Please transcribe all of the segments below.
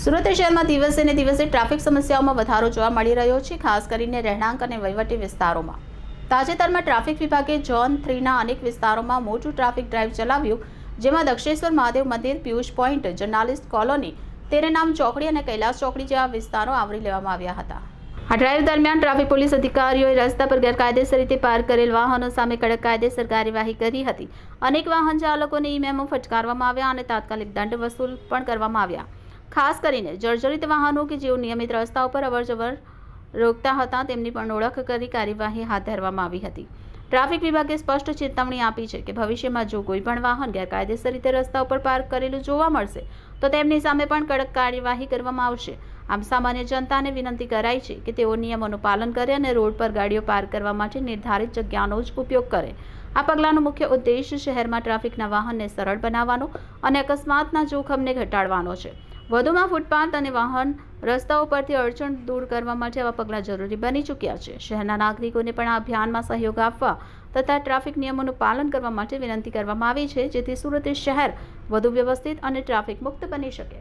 સુરત શહેરમાં દિવસે ને દિવસે ટ્રાફિક સમસ્યાઓમાં વધારો જોવા મળી રહ્યો છે, ખાસ કરીને રહેણાંક અને વહીવટી વિસ્તારોમાં. તાજેતરમાં ટ્રાફિક વિભાગે ઝોન થ્રીના અનેક વિસ્તારોમાં મોટું ટ્રાફિક ડ્રાઈવ ચલાવ્યું, જેમાં દક્ષેશ્વર મહાદેવ મંદિર, Piyush point, journalist colony, Terenam ચોકડી અને કૈલાસ ચોકડી જેવા વિસ્તારો આવરી લેવામાં આવ્યા હતા. આ ડ્રાઈવ દરમિયાન ટ્રાફિક પોલીસ અધિકારીઓએ રસ્તા પર ગેરકાયદેસર રીતે પાર્ક કરેલ વાહનો સામે કડક કાયદેસર કાર્યવાહી કરી હતી. અનેક વાહન ચાલકોને ઈ મેમો ફટકારવામાં આવ્યા અને તાત્કાલિક દંડ વસૂલ પણ કરવામાં આવ્યા. ખાસ કરીને જર્જરિત વાહનો કે જેઓ નિયમિત રસ્તા ઉપર અવરજવર રોકતા હતા, તેમની પણ ઓળખ કરી કાર્યવાહી હાથ ધરવામાં આવી હતી. ટ્રાફિક વિભાગે સ્પષ્ટ ચેતવણી આપી છે કે ભવિષ્યમાં જો કોઈ પણ વાહન ગેરકાયદેસર રીતે રસ્તા ઉપર પાર્ક કરેલું જોવા મળશે, તો તેમની સામે પણ કડક કાર્યવાહી કરવામાં આવશે. આમ સામાન્ય જનતાને વિનંતી કરાઈ છે કે તેઓ નિયમોનું પાલન કરે અને રોડ પર ગાડીઓ પાર્ક કરવા માટે નિર્ધારિત જગ્યાનો જ ઉપયોગ કરે. આ પગલાંનો મુખ્ય ઉદ્દેશ શહેરમાં ટ્રાફિકના વાહનને સરળ બનાવવાનો અને અકસ્માતના જોખમને ઘટાડવાનો છે. વધુમાં ફૂટપાથ અને વાહન રસ્તાઓ પરથી અડચણ દૂર કરવા માટે આવા પગલાં જરૂરી બની ચૂક્યા છે. શહેરના નાગરિકોને પણ આ અભિયાનમાં સહયોગ આપવા તથા ટ્રાફિક નિયમોનું પાલન કરવા માટે વિનંતી કરવામાં આવી છે જેથી સુરત શહેર વધુ વ્યવસ્થિત અને ટ્રાફિક મુક્ત બની શકે.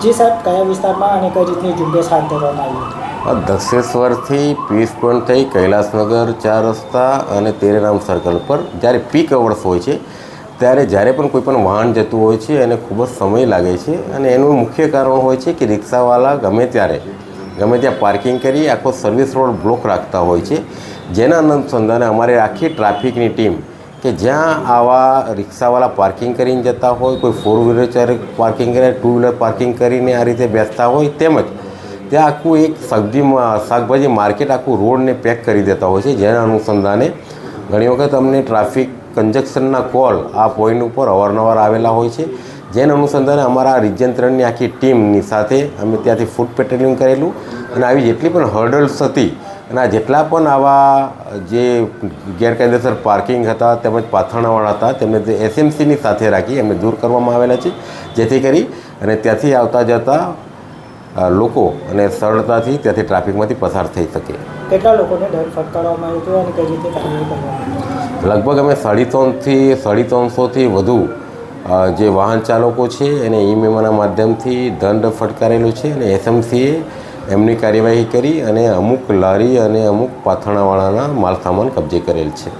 જી સાહેબ કયા વિસ્તારમાં અને કઈ રીતની ઝુંબેશ હાથ ધરવામાં આવી દક્ષેશ્વરથી પીસ પોઈન્ટ થઈ કૈલાસનગર ચાર રસ્તા અને તેરેરામ સર્કલ પર જ્યારે પીક અવર્સ હોય છે ત્યારે જ્યારે પણ કોઈ પણ વાહન જતું હોય છે એને ખૂબ જ સમય લાગે છે અને એનું મુખ્ય કારણ હોય છે કે રિક્ષાવાળા ગમે ત્યારે, ગમે ત્યાં પાર્કિંગ કરી આખો સર્વિસ રોડ બ્લોક રાખતા હોય છે. જેના અનુસંધાને અમારે આખી ટ્રાફિકની ટીમ કે જ્યાં આવા રિક્ષાવાળા પાર્કિંગ કરીને જતા હોય, કોઈ ફોર વ્હીલર પાર્કિંગ કરે ટુ વ્હીલર પાર્કિંગ કરીને આ રીતે બેસતા હોય તેમજ ત્યાં આખું એક સબ્જી શાકભાજી માર્કેટ આખું રોડને પેક કરી દેતા હોય છે. જેના અનુસંધાને ઘણી વખત અમને ટ્રાફિક કંજક્શનના કોલ આ પોઈન્ટ ઉપર અવારનવાર આવેલા હોય છે. જેના અનુસંધાને અમારા રિજન આખી ટીમની સાથે અમે ત્યાંથી ફૂડ પેટ્રોલિંગ કરેલું અને આવી જેટલી પણ હર્ડલ્સ હતી અને આ જેટલા પણ આવા જે ગેરકાયદેસર પાર્કિંગ હતા તેમજ પાથરણાવાળા હતા તેમને જે એસએમસીની સાથે રાખી એમને દૂર કરવામાં આવેલા છે. જેથી કરી અને ત્યાંથી આવતા જતા લોકો અને સરળતાથી ત્યાંથી ટ્રાફિકમાંથી પસાર થઈ શકે. કેટલા લોકોને દંડ ફટકારવામાં આવ્યો અને કઈ રીતે લગભગ અમે સાડી ત્રણથી, સાડી ત્રણસોથી વધુ જે વાહન ચાલકો છે, એને ઈ માધ્યમથી દંડ ફટકારેલું છે અને એસએમસીએ એમની કાર્યવાહી કરી અને અમુક લારી અને અમુક પાથણાવાળાના માલ સામાન કબજે કરેલ છે.